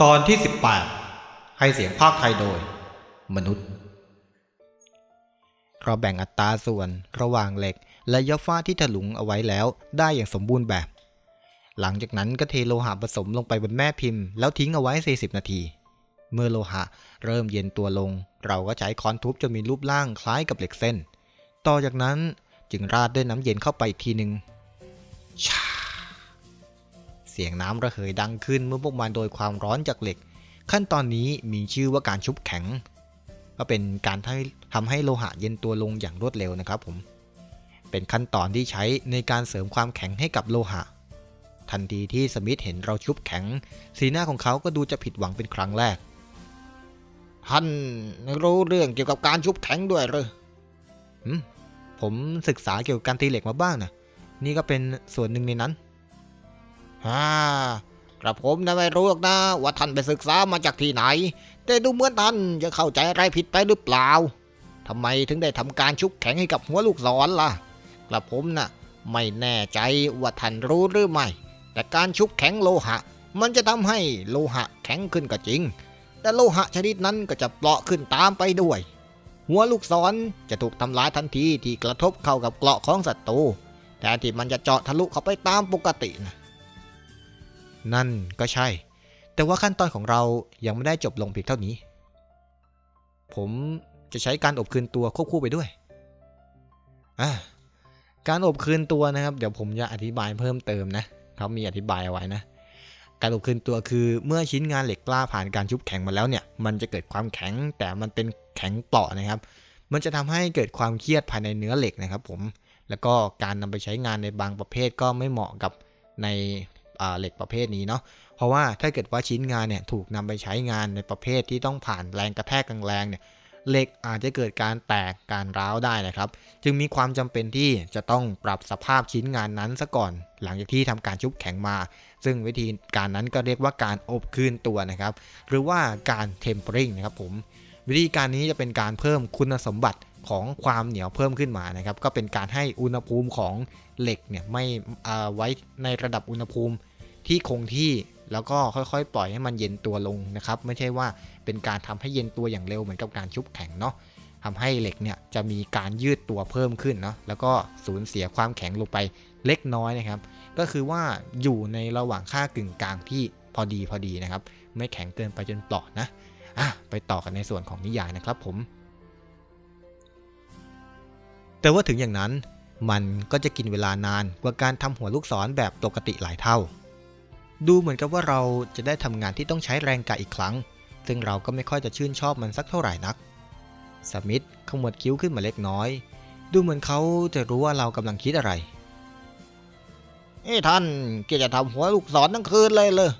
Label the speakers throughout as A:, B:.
A: ตอนที่ 18 ให้เสียงภาคไทยโดย มนุษย์ เราแบ่งอัตราส่วนระหว่างเหล็ก และยาฟ้าที่ถลุงเอาไว้แล้วได้อย่างสมบูรณ์แบบ หลังจากนั้นก็เทโลหะผสมลงไปบนแม่พิมพ์แล้วทิ้งเอาไว้ 40 นาที เมื่อโลหะเริ่มเย็นตัวลง เราก็ใช้ค้อนทุบจนมีรูปร่างคล้ายกับเหล็กเส้น ต่อจากนั้นจึงราดด้วยน้ำเย็นเข้าไปอีกทีหนึ่ง เสียงน้ำระเหยดังขึ้นเมื่อพวกมันโดยความร้อนจากเหล็ก ขั้นตอนนี้มีชื่อว่าการชุบแข็ง ก็เป็นการทำให้โลหะเย็นตัวลงอย่างรวดเร็วนะครับผม เป็นขั้นตอนที่ใช้ในการเสริมความแข็งให้กับโลหะ ทันทีที่สมิธเห็นเราชุบแข็ง สีหน้าของเขาก็ดูจะผิดหวังเป็นครั้งแรก ท่านรู้เรื่องเกี่ยวกับการชุบแข็งด้วยหรออืมผมศึกษาเกี่ยวกับการตีเหล็กมาบ้างนะนี่ก็เป็นส่วนหนึ่งในนั้น ฮ่ากระผมนะไม่รู้หรอกนะว่าท่านไปศึกษามาจากที่ไหน แต่ดูเหมือนท่านจะเข้าใจอะไรผิดไปหรือเปล่าทำไมถึงได้ทำการชุบแข็งให้กับหัวลูกศรล่ะ กระผมนะ่ะไม่แน่ใจว่าท่านรู้หรือไม่ แต่การชุบแข็งโลหะ มันจะทำให้โลหะแข็งขึ้นก็จริง แต่โลหะชนิดนั้นก็จะเปราะขึ้นตามไปด้วย หัวลูกศรจะถูกทำลายทันทีที่กระทบเข้ากับเกราะของศัตรูแต่ที่มันจะเจาะทะลุเข้าไปตามปกตินะ นั่นก็ใช่ แต่ว่าขั้นตอนของเรายังไม่ได้จบลงเพียงเท่านี้ ผมจะใช้การอบคืนตัวควบคู่ไปด้วย อะการอบคืนตัวนะครับ เดี๋ยวผมจะอธิบายเพิ่มเติมนะเขามีอธิบายเอาไว้นะ การอบคืนตัวคือเมื่อชิ้นงานเหล็กกล้าผ่านการชุบแข็งมาแล้วเนี่ย มันจะเกิดความแข็งแต่มันเป็นแข็งเปราะนะครับ มันจะทำให้เกิดความเครียดภายในเนื้อเหล็กนะครับ ผม แล้วก็การนำไปใช้งานในบางประเภทก็ไม่เหมาะกับใน เหล็กประเภทนี้เนาะเพราะว่าถ้าเกิดว่าชิ้นงานเนี่ยถูกนำไปใช้งานในประเภทที่ต้องผ่านแรงกระแทกแรงเนี่ยเหล็กอาจจะเกิดการแตกการร้าวได้นะครับ จึงมีความจำเป็นที่จะต้องปรับสภาพชิ้นงานนั้นซะก่อน หลังจากที่ทำการชุบแข็งมา ซึ่งวิธีการนั้นก็เรียกว่าการอบคืนตัวนะครับ หรือว่าการเทมเปอริงนะครับผม วิธีการนี้จะเป็นการเพิ่มคุณสมบัติของความเหนียวเพิ่มขึ้นมานะครับ ก็เป็นการให้อุณหภูมิของ เหล็กเนี่ยไม่ไว้ในระดับอุณหภูมิที่คงที่แล้วก็ค่อยๆ ปล่อยให้มันเย็นตัวลงนะครับ ไม่ใช่ว่าเป็นการทำให้เย็นตัวอย่างเร็วเหมือนกับการชุบแข็งเนาะทำให้เหล็กเนี่ยจะมีการยืดตัวเพิ่มขึ้นเนาะแล้วก็สูญเสียความแข็งลงไปเล็กน้อยนะครับ ก็คือว่าอยู่ในระหว่างค่ากึ่งกลางที่พอดีพอดีนะครับ ไม่แข็งเกินไปจนเปราะนะอะไปต่อกันในส่วนของนิยายนะครับผม แต่ว่าถึงอย่างนั้น มันก็จะกินเวลานานกว่าการทำหัวลูกศรแบบปกติหลายเท่า ดูเหมือนกับว่าเราจะได้ทำงานที่ต้องใช้แรงกายอีกครั้ง ซึ่งเราก็ไม่ค่อยจะชื่นชอบมันสักเท่าไหร่นัก สมิธขมวดคิ้วขึ้นมาเล็กน้อย ดูเหมือนเขาจะรู้ว่าเรากำลังคิดอะไรเอ้ท่านเกียจะทำหัวลูกศรทั้งคืนเลยเลย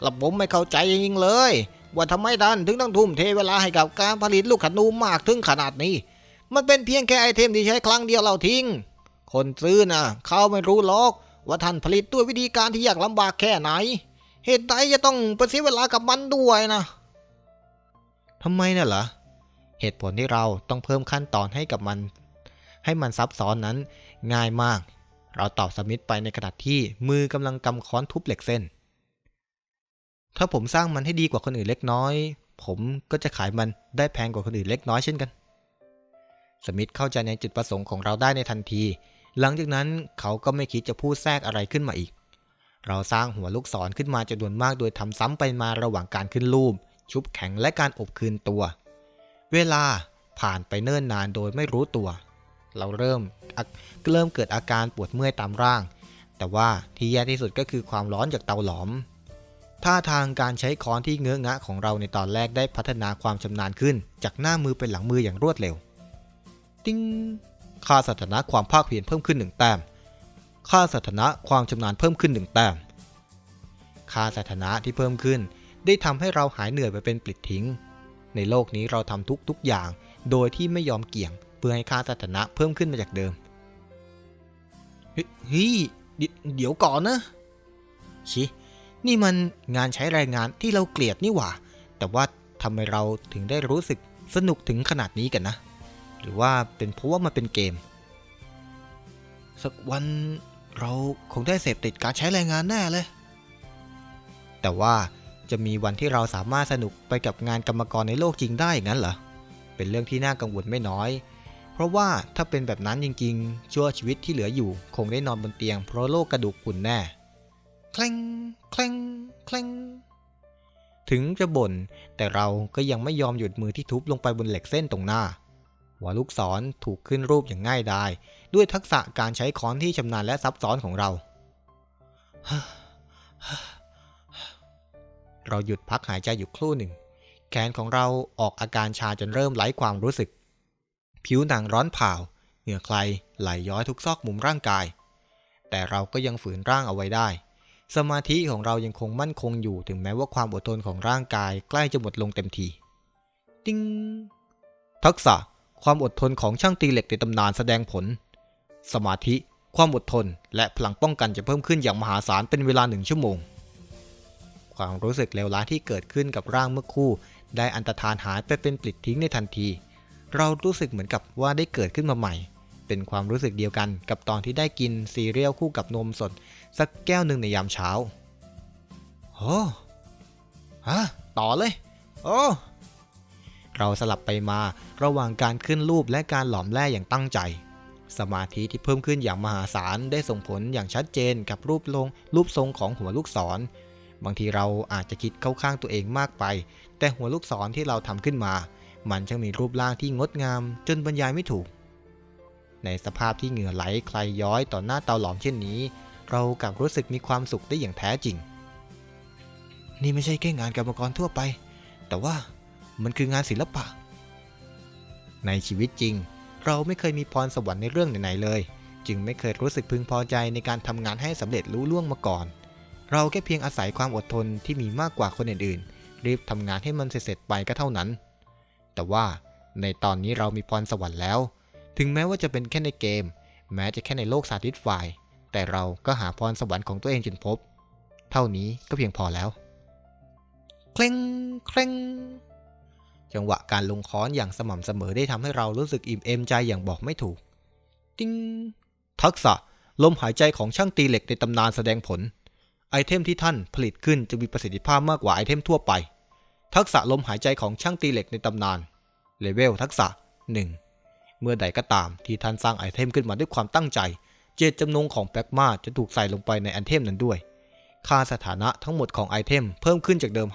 A: กระผมไม่เข้าใจจริงเลย ว่าทำไมท่านถึงต้องทุ่มเทเวลาให้กับการผลิตลูกขนูมากถึงขนาดนี้ มันเป็นเพียงแค่ไอเทมที่ใช้ครั้งเดียวเราทิ้ง คนซื้อนะเขาไม่รู้หรอกว่าท่านผลิตด้วยวิธีการที่ยากลำบากแค่ไหน เหตุใดจะต้องไปเสียเวลากับมันด้วยนะทำไมน่ะเหรอเหตุผลที่เราต้องเพิ่มขั้นตอนให้กับมัน ให้มันซับซ้อนนั้น ง่ายมาก เราตอบสมิธไปในขณะที่มือกำลังกำค้อนทุบเหล็กเส้น ถ้าผมสร้างมันให้ดีกว่าคนอื่นเล็กน้อย ผมก็จะขายมันได้แพงกว่าคนอื่นเล็กน้อยเช่นกัน สมิธเข้าใจในจุดประสงค์ของเราได้ในทันที หลังจากนั้นเขาก็ไม่คิดจะพูดแทรกอะไรขึ้นมาอีก เราสร้างหัวลูกศรขึ้นมาจำนวนมากโดยทำซ้ำไปมาระหว่างการขึ้นรูป ชุบแข็งและการอบคืนตัว เวลาผ่านไปเนิ่นนานโดยไม่รู้ตัว เราเริ่มเริ่มเกิดอาการปวดเมื่อยตามร่าง แต่ว่าที่แย่ที่สุดก็คือความร้อนจากเตาหลอมท่าทางการใช้ค้อนที่เงื้องะของเราในตอนแรกได้พัฒนาความชำนาญขึ้น จากหน้ามือเป็นหลังมืออย่างรวดเร็ว ติ้ง ค่าสถานะความภาคเพียรเพิ่มขึ้นหนึ่งแต้ม ค่าสถานะความชำนาญเพิ่มขึ้นหนึ่งแต้ม ค่าสถานะที่เพิ่มขึ้น ได้ทำให้เราหายเหนื่อยไปเป็นปลิดทิ้ง ในโลกนี้เราทำทุกๆอย่าง โดยที่ไม่ยอมเกี่ยง เพื่อให้ค่าสถานะเพิ่มขึ้นมาจากเดิมเฮ้ยเดี๋ยวเดี๋ยวก่อนนะชินี่มันงานใช้แรงงานที่เราเกลียดนี่หว่า แต่ว่าทำไมเราถึงได้รู้สึกสนุกถึงขนาดนี้กันนะ หรือว่าเป็นเพราะว่ามันเป็นเกม สักวันเราคงได้เสพติดการใช้แรงงานแน่เลย แต่ว่าจะมีวันที่เราสามารถสนุกไปกับงานกรรมกรในโลกจริงได้งั้นเหรอ เป็นเรื่องที่น่ากังวลไม่น้อย เพราะว่าถ้าเป็นแบบนั้นจริงๆ ชั่วชีวิตที่เหลืออยู่คงได้นอนบนเตียงเพราะโรคกระดูกปุ่นแน่คลงคลงคลงถึงจะบ่นแต่เราก็ยังไม่ยอมหยุดมือที่ทุบลงไปบนเหล็กเส้นตรงหน้า หัวลูกศรถูกขึ้นรูปอย่างง่ายดาย ด้วยทักษะการใช้ค้อนที่ชำนาญและซับซ้อนของเรา เราหยุดพักหายใจอยู่ครู่หนึ่ง แขนของเราออกอาการชาจนเริ่มไร้ความรู้สึก ผิวหนังร้อนเผาเหงื่อใครไหลย้อยทุกซอกมุมร่างกาย แต่เราก็ยังฝืนร่างเอาไว้ได้ สมาธิของเรายังคงมั่นคงอยู่ถึงแม้ว่าความอดทนของร่างกายใกล้จะหมดลงเต็มที ติ้งทักษะ ความอดทนของช่างตีเหล็กในตำนานแสดงผล สมาธิ ความอดทน และพลังป้องกันจะเพิ่มขึ้นอย่างมหาศาลเป็นเวลาหนึ่งชั่วโมง ความรู้สึกเลวร้ายที่เกิดขึ้นกับร่างเมื่อคู่ ได้อันตรธานหายไปเป็นปลิดทิ้งในทันที เรารู้สึกเหมือนกับว่าได้เกิดขึ้นมาใหม่ เป็นความรู้สึกเดียวกันกับตอนที่ได้กินซีเรียลคู่กับนมสด สักแก้วหนึ่งในยามเช้าโอ้ฮะต่อเลย โอ้ เราสลับไปมาระหว่างการขึ้นรูปและการหลอมแร่อย่างตั้งใจ สมาธิที่เพิ่มขึ้นอย่างมหาศาลได้ส่งผลอย่างชัดเจนกับรูปลงรูปทรงของหัวลูกศร บางทีเราอาจจะคิดเข้าข้างตัวเองมากไป แต่หัวลูกศรที่เราทำขึ้นมา มันช่างมีรูปร่างที่งดงาม จนบรรยายไม่ถูก ในสภาพที่เหงื่อไหลใครย้อยต่อหน้าเตาหลอมเช่นนี้ เรากลับรู้สึกมีความสุขได้อย่างแท้จริง นี่ไม่ใช่แค่งานกรรมกรทั่วไป แต่ว่า มันคืองานศิลปะ ในชีวิตจริง เราไม่เคยมีพรสวรรค์ในเรื่องไหนๆเลย จึงไม่เคยรู้สึกพึงพอใจในการทำงานให้สำเร็จลุล่วงมาก่อน เราแค่เพียงอาศัยความอดทนที่มีมากกว่าคนอื่นๆ รีบทำงานให้มันเสร็จๆไปก็เท่านั้น แต่ว่าในตอนนี้เรามีพรสวรรค์แล้ว ถึงแม้ว่าจะเป็นแค่ในเกม แม้จะแค่ในโลกสาธิตไฟล์แต่เราก็หาพรสวรรค์ของตัวเองจนพบ เท่านี้ก็เพียงพอแล้ว เคร่งเคร่ง จังหวะการลงค้อนอย่างสม่ำเสมอได้ทำให้เรารู้สึกอิ่มเอมใจอย่างบอกไม่ถูก ติ้ง ทักษะ ลมหายใจของช่างตีเหล็กในตำนานแสดงผล ไอเทมที่ท่านผลิตขึ้นจะมีประสิทธิภาพมากกว่าไอเทมทั่วไป ทักษะลมหายใจของช่างตีเหล็กในตำนาน เลเวลทักษะ 1 เมื่อใดก็ตามที่ท่านสร้างไอเทมขึ้นมาด้วยความตั้งใจ เจตจำนงของแปกมาจะถูกใส่ลงไปในไอเทมนั้นด้วย ค่าสถานะทั้งหมดของไอเทมเพิ่มขึ้นจากเดิม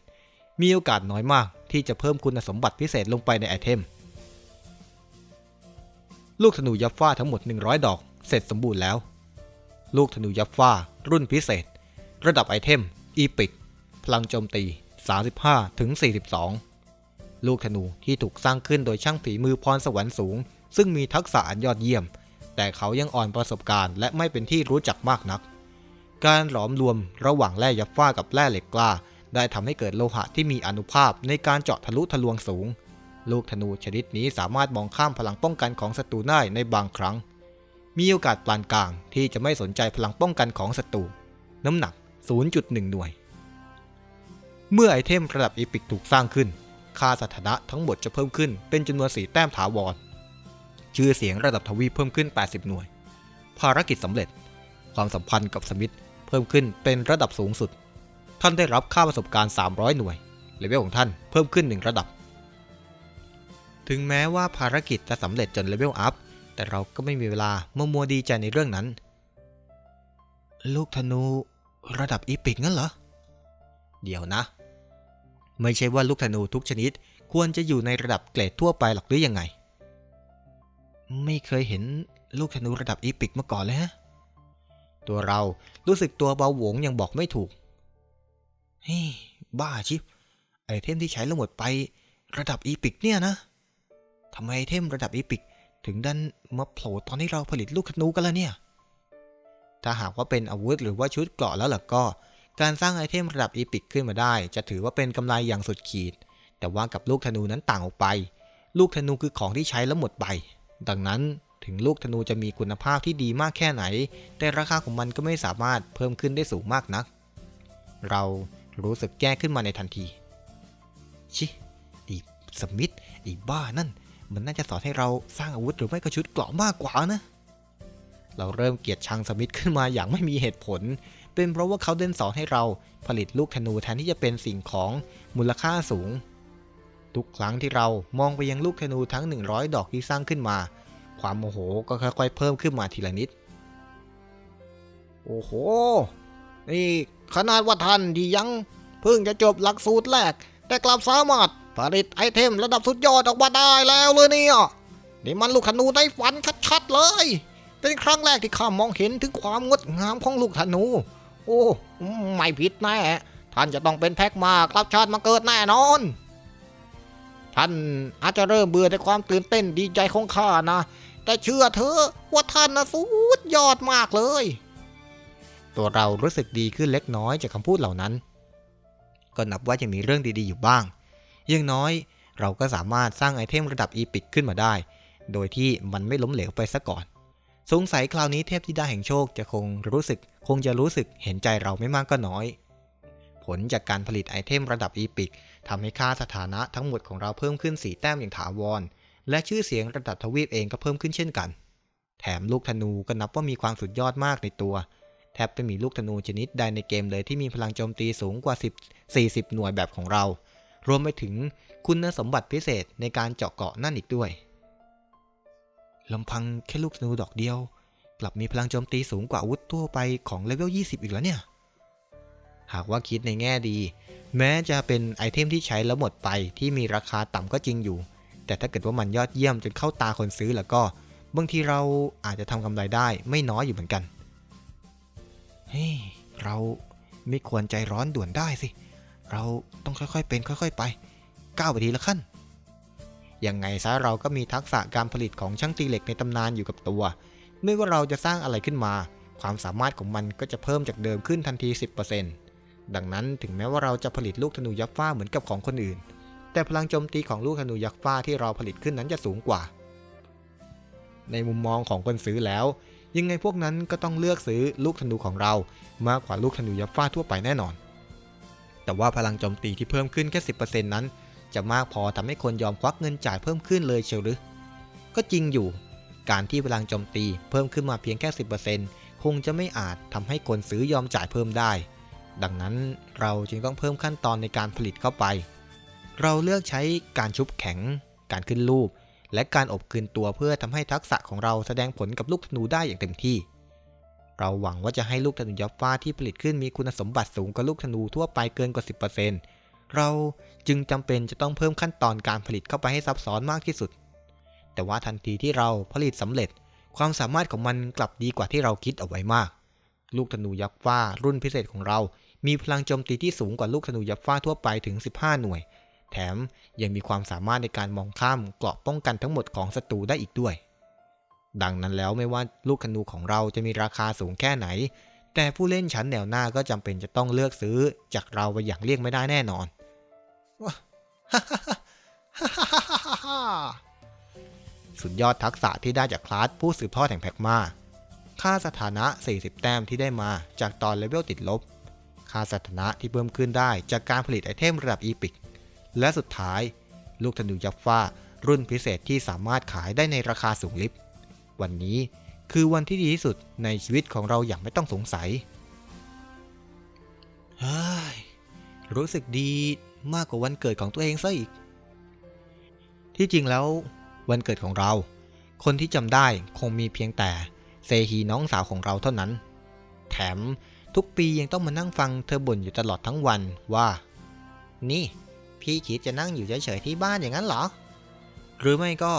A: 5%มีโอกาสน้อยมาก ที่จะเพิ่มคุณสมบัติพิเศษลงไปในไอเทม ลูกธนูยับฟ้าทั้งหมด 100 ดอก เสร็จสมบูรณ์แล้ว ลูกธนูยับฟ้า รุ่นพิเศษ ระดับไอเทม อีพิก พลังโจมตี 35ถึง42 ลูกธนูที่ถูกสร้างขึ้นโดยช่างฝีมือพรสวรรค์สูง ซึ่งมีทักษะอันยอดเยี่ยม แต่เขายังอ่อนประสบการณ์และไม่เป็นที่รู้จักมากนัก การหลอมรวมระหว่างแร่ยับฟ้ากับแร่เหล็กกล้า ได้ทำให้เกิดโลหะที่มีอนุภาพในการเจาะทะลุทะลวงสูง ลูกธนูชนิดนี้สามารถมองข้ามพลังป้องกันของศัตรูได้ในบางครั้ง มีโอกาสปานกลางที่จะไม่สนใจพลังป้องกันของศัตรู น้ำหนัก 0.1 หน่วย เมื่อไอเทมระดับอีพิกถูกสร้างขึ้น ค่าสถานะทั้งหมดจะเพิ่มขึ้นเป็นจำนวนสีแต้มถาวร ชื่อเสียงระดับทวีเพิ่มขึ้น 80 หน่วย ภารกิจสำเร็จ ความสัมพันธ์กับสมิธเพิ่มขึ้นเป็นระดับสูงสุด ท่านได้รับค่าประสบการณ์ 300 หน่วย เลเวลของท่านเพิ่มขึ้น 1 ระดับ ถึงแม้ว่าภารกิจจะสำเร็จจนเลเวลอัพ แต่เราก็ไม่มีเวลามัวมัวดีใจในเรื่องนั้น ลูกธนูระดับอีพิกงั้นเหรอ เดี๋ยวนะ ไม่ใช่ว่าลูกธนูทุกชนิดควรจะอยู่ในระดับเกรดทั่วไปหรอกหรือยังไง ไม่เคยเห็นลูกธนูระดับอีพิกมาก่อนเลยฮะ ตัวเรารู้สึกตัวเบาหวงยังบอกไม่ถูก เฮ้ยบ้าชิบไอเทมที่ใช้แล้วหมดไประดับอีพิกเนี่ยนะทำไมไอเทมระดับอีพิกถึงดันมาโผล่ตอนที่เราผลิตลูกธนูกันล่ะเนี่ย ถ้าหากว่าเป็นอาวุธหรือว่าชุดเกราะแล้วล่ะก็ การสร้างไอเทมระดับอีพิกขึ้นมาได้ จะถือว่าเป็นกำไรอย่างสุดขีด แต่ว่ากับลูกธนูนั้นต่างออกไป ลูกธนูคือของที่ใช้แล้วหมดไป ดังนั้นถึงลูกธนูจะมีคุณภาพที่ดีมากแค่ไหน แต่ราคาของมันก็ไม่สามารถเพิ่มขึ้นได้สูงมากนัก เรา รู้สึกแก้ขึ้นมาในทันที ชิไอีสมิธไอีบ้านั่น มันน่าจะสอนให้เราสร้างอาวุธหรือไม่ก็ชุดเกราะมากกว่านะ เราเริ่มเกลียดชังสมิธขึ้นมาอย่างไม่มีเหตุผล เป็นเพราะว่าเขาเดินสอนให้เราผลิตลูกธนูแทนที่จะเป็นสิ่งของมูลค่าสูง ทุกครั้งที่เรามองไปยังลูกธนูทั้ง 100 ดอกที่สร้างขึ้นมา ความโมโหก็ค่อยๆเพิ่มขึ้นมาทีละนิด โอ้โห นี่ขนาดว่าท่านที่ยังเพิ่งจะจบหลักสูตรแรก แต่กลับสามารถผลิตไอเทมระดับสุดยอดออกมาได้แล้วเลยเนี่ยนี่มันลูกธนูในฝันชัดๆเลย เป็นครั้งแรกที่ข้ามองเห็นถึงความงดงามของลูกธนู โอ้ไม่ผิดแน่ท่านจะต้องเป็นแพ็กมากรับชาติมาเกิดแน่นอน ท่านอาจจะเริ่มเบื่อในความตื่นเต้นดีใจของข้านะ แต่เชื่อเถอะว่าท่านนะสุดยอดมากเลย ตัวเรารู้สึกดีขึ้นเล็กน้อยจากคำพูดเหล่านั้น ก็นับว่าจะมีเรื่องดีๆอยู่บ้างอย่างน้อยเราก็สามารถสร้างไอเทมระดับอีพิกขึ้นมาได้ โดยที่มันไม่ล้มเหลวไปซะก่อน สงสัยคราวนี้เทพธิดาแห่งโชคจะคงรู้สึก คงจะรู้สึกเห็นใจเราไม่มากก็น้อย ผลจากการผลิตไอเทมระดับอีพิกทำให้ค่าสถานะทั้งหมดของเราเพิ่มขึ้น4แต้มอย่างถาวร และชื่อเสียงระดับทวีปเองก็เพิ่มขึ้นเช่นกัน แถมลูกธนูก็นับว่ามีความสุดยอดมากในตัว แทบไม่มีลูกธนูชนิดใดในเกมเลยที่มีพลังโจมตีสูงกว่า 10 40 หน่วยแบบของเรา รวมไปถึงคุณสมบัติพิเศษในการเจาะเกาะนั่นอีกด้วยลำพังแค่ลูกธนูดอกเดียว กลับมีพลังโจมตีสูงกว่าอาวุธทั่วไปของเลเวล 20 อีกแล้วเนี่ย หากว่าคิดในแง่ดี แม้จะเป็นไอเทมที่ใช้แล้วหมดไปที่มีราคาต่ำก็จริงอยู่ แต่ถ้าเกิดว่ามันยอดเยี่ยมจนเข้าตาคนซื้อแล้วก็ บางทีเราอาจจะทำกำไรได้ไม่น้อยอยู่เหมือนกัน เฮ้ยเราไม่ควรใจร้อนด่วนได้สิ เราต้องค่อยๆเป็นค่อยๆไป ก้าวไปทีละขั้น ยังไงซะเราก็มีทักษะการผลิตของช่างตีเหล็กในตำนานอยู่กับตัว ไม่ว่าเราจะสร้างอะไรขึ้นมา ความสามารถของมันก็จะเพิ่มจากเดิมขึ้นทันที 10%ดังนั้นถึงแม้ว่าเราจะผลิตลูกธนูยักษ์ฟ้าเหมือนกับของคนอื่น แต่พลังโจมตีของลูกธนูยักษ์ฟ้าที่เราผลิตขึ้นนั้นจะสูงกว่า ในมุมมองของคนซื้อแล้ว ยังไงพวกนั้นก็ต้องเลือกซื้อลูกธนูของเรา มากกว่าลูกธนูยักษ์ฟ้าทั่วไปแน่นอน แต่ว่าพลังโจมตีที่เพิ่มขึ้นแค่ 10%นั้น จะมากพอทำให้คนยอมควักเงินจ่ายเพิ่มขึ้นเลยเชียวหรือ ก็จริงอยู่ การที่พลังโจมตีเพิ่มขึ้นมาเพียงแค่ 10%คงจะไม่อาจทำให้คนซื้อยอมจ่ายเพิ่มได้ ดังนั้นเราจึงต้องเพิ่มขั้นตอนในการผลิตเข้าไป เราเลือกใช้การชุบแข็ง การขึ้นรูป และการอบคืนตัวเพื่อทำให้ทักษะของเราแสดงผลกับลูกธนูได้อย่างเต็มที่ เราหวังว่าจะให้ลูกธนูยับฟ้าที่ผลิตขึ้นมีคุณสมบัติสูงกว่าลูกธนูทั่วไปเกินกว่า 10%เราจึงจำเป็นจะต้องเพิ่มขั้นตอนการผลิตเข้าไปให้ซับซ้อนมากที่สุด แต่ว่าทันทีที่เราผลิตสำเร็จ ความสามารถของมันกลับดีกว่าที่เราคิดเอาไว้มาก ลูกธนูยักษ์ฟ้ารุ่นพิเศษของเรา มีพลังโจมตีที่สูงกว่าลูกธนูยักษ์ฟ้าทั่วไปถึง 15 หน่วย แถมยังมีความสามารถในการมองข้ามเกราะป้องกันทั้งหมดของศัตรูได้อีกด้วย ดังนั้นแล้วไม่ว่าลูกธนูของเราจะมีราคาสูงแค่ไหน แต่ผู้เล่นชั้นแนวหน้าก็จำเป็นจะต้องเลือกซื้อจากเราไปอย่างเลี่ยงไม่ได้แน่นอนสุดยอดทักษะที่ได้จากคลาสผู้สืบทอดแห่งแพกมา ค่าสถานะ 40 แต้มที่ได้มาจากตอนเลเวลติดลบ ค่าสถานะที่เพิ่มขึ้นได้จากการผลิตไอเทมระดับอีพิก และสุดท้าย ลูกธนูยักษ์ฟ้ารุ่นพิเศษที่สามารถขายได้ในราคาสูงลิบ วันนี้คือวันที่ดีที่สุดในชีวิตของเราอย่างไม่ต้องสงสัยเฮ้ยรู้สึกดีมากกว่าวันเกิดของตัวเองซะอีก ที่จริงแล้ว วันเกิดของเรา คนที่จำได้คงมีเพียงแต่เซฮีน้องสาวของเราเท่านั้น แถมทุกปียังต้องมานั่งฟังเธอบ่นอยู่ตลอดทั้งวันว่า นี่ พี่คิดจะนั่งอยู่เฉยๆที่บ้านอย่างนั้นเหรอ หรือไม่ก็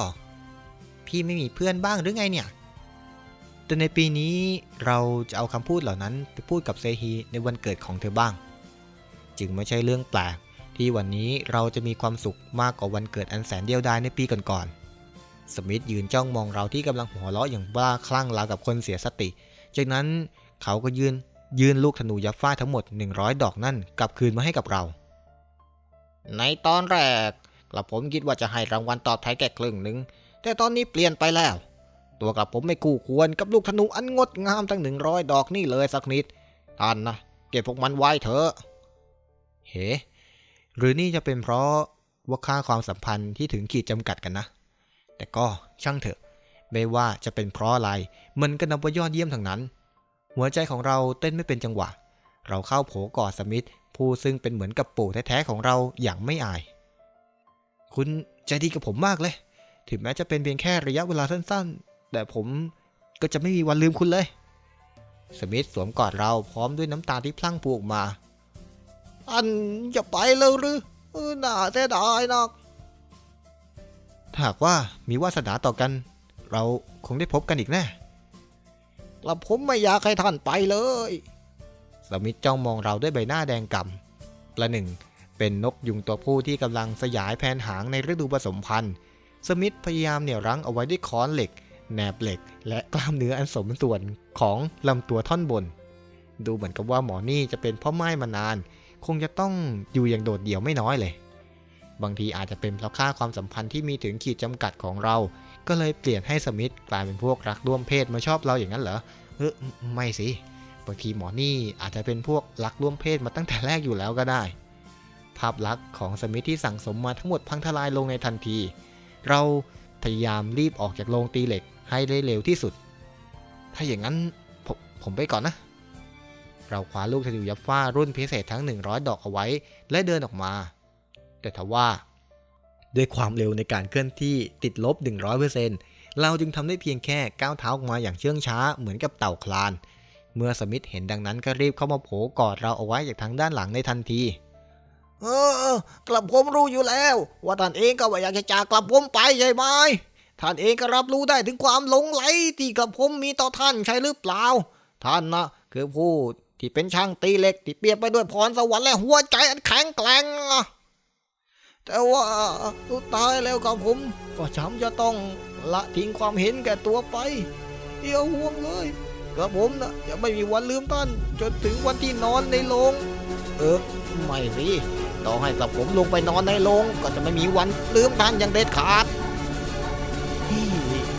A: พี่ไม่มีเพื่อนบ้างหรือไงเนี่ย แต่ในปีนี้เราจะเอาคำพูดเหล่านั้นไปพูดกับเซฮีในวันเกิดของเธอบ้าง จึงไม่ใช่เรื่องแปลกที่วันนี้เราจะมีความสุขมากกว่าวันเกิดอันแสนเดียวดายในปีก่อนๆ สมิธยืนจ้องมองเราที่กำลังหัวเราะอย่างบ้าคลั่งราวกับคนเสียสติ จากนั้นเขาก็ยืนยืนลูกธนูยับฟ้าทั้งหมด 100 ดอกนั่นกลับคืนมาให้กับเรา ในตอนแรกกระผมคิดว่าจะให้รางวัลตอบแทนแก่ครึ่งหนึ่ง แต่ตอนนี้เปลี่ยนไปแล้ว ตัวกระผมไม่คู่ควรกับลูกธนูอันงดงามทั้ง100ดอกนี่เลยสักนิด ท่านนะเก็บพวกมันไว้เถอะเฮ้หรือนี่จะเป็นเพราะว่าค่าความสัมพันธ์ที่ถึงขีดจำกัดกันนะ แต่ก็ช่างเถอะ ไม่ว่าจะเป็นเพราะอะไร มันก็นับว่ายอดเยี่ยมทั้งนั้น หัวใจของเราเต้นไม่เป็นจังหวะ เราเข้าโผกอดสมิธ ผู้ซึ่งเป็นเหมือนกับปู่แท้ๆของเราอย่างไม่อาย คุณใจดีกับผมมากเลย ถึงแม้จะเป็นเพียงแค่ระยะเวลาสั้นๆ แต่ผมก็จะไม่มีวันลืมคุณเลย สมิธสวมกอดเราพร้อมด้วยน้ำตาที่พลั่งพูออกมา อันจะไปเลยหรือน่าเสียดายนักถ้าหากว่ามีวาสนาต่อกัน เราคงได้พบกันอีกแน่กระผมไม่อยากให้ท่านไปเลย สมิธจ้องมองเราด้วยใบหน้าแดงก่ำประหนึ่ง เป็นนกยุงตัวผู้ที่กำลังสยายแผ่นหางในฤดูผสมพันธุ์ สมิธพยายามเหนี่ยวรั้งเอาไว้ด้วยค้อนเหล็ก แหนบเหล็ก และกล้ามเนื้ออันสมส่วนของลำตัวท่อนบน ดูเหมือนกับว่าหมอนี่จะเป็นพ่อไม้มานาน คงจะต้องอยู่อย่างโดดเดี่ยวไม่น้อยเลย บางทีอาจจะเป็นเพราะค่าความสัมพันธ์ที่มีถึงขีดจำกัดของเรา ก็เลยเปลี่ยนให้สมิธกลายเป็นพวกรักร่วมเพศมาชอบเราอย่างนั้นเหรอเออไม่สิ บางทีหมอนี่อาจจะเป็นพวกรักร่วมเพศมาตั้งแต่แรกอยู่แล้วก็ได้ ภาพลักษณ์ของสมิธที่สั่งสมมาทั้งหมดพังทลายลงในทันที เราพยายามรีบออกจากโรงตีเหล็กให้ได้เร็วที่สุด ถ้าอย่างนั้นผมผมไปก่อนนะ เราคว้าลูกธนูยับฟ้ารุ่นพิเศษทั้ง 100 ดอกเอาไว้ และเดินออกมา แต่ทว่า ด้วยความเร็วในการเคลื่อนที่ติดลบ 100%เราจึงทำได้เพียงแค่ก้าวเท้าออกมาอย่างเชื่องช้าเหมือนกับเต่าคลาน เมื่อสมิธเห็นดังนั้นก็รีบเข้ามาโผกอดเราเอาไว้จากทางด้านหลังในทันที เออกลับผมรู้อยู่แล้ว ว่าท่านเองก็ว่าอยากจะจากกลับผมไปใช่ไหมท่านเองก็รับรู้ได้ถึงความหลงไหลที่กลับผมมีต่อท่านใช่หรือเปล่า ท่านนะคือผู้ที่เป็นช่างตีเหล็กที่เปรียบไปด้วยพรสวรรค์และหัวใจอันแข็งแกร่งแต่ว่าสุดท้ายแล้วกับผม ก็ช้ำจะต้องละทิ้งความเห็นแก่ตัวไปอย่าห่วงเลย กระผมนะจะไม่มีวันลืมท่าน จนถึงวันที่นอนในโรงเออไม่สิต่อให้กระผมลงไปนอนในโรงก็จะไม่มีวันลืมท่านอย่างเด็ดขาดนี่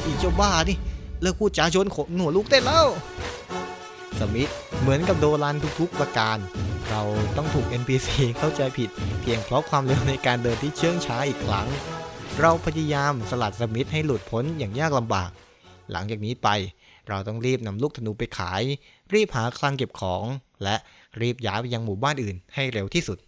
A: อีเจ้าบ้านี่เลิกพูดจาชนขนหนูลูกเต้นแล้ว สมิธเหมือนกับโดรันทุกๆประการ เราต้องถูก NPC เข้าใจผิด เพียงเพราะความเร็วในการเดินที่เชื่องช้าอีกครั้ง เราพยายามสลัดสมิธให้หลุดพ้นอย่างยากลำบาก หลังจากนี้ไป เราต้องรีบนำลูกธนูไปขาย รีบหาคลังเก็บของ และรีบย้ายไปยังหมู่บ้านอื่นให้เร็วที่สุด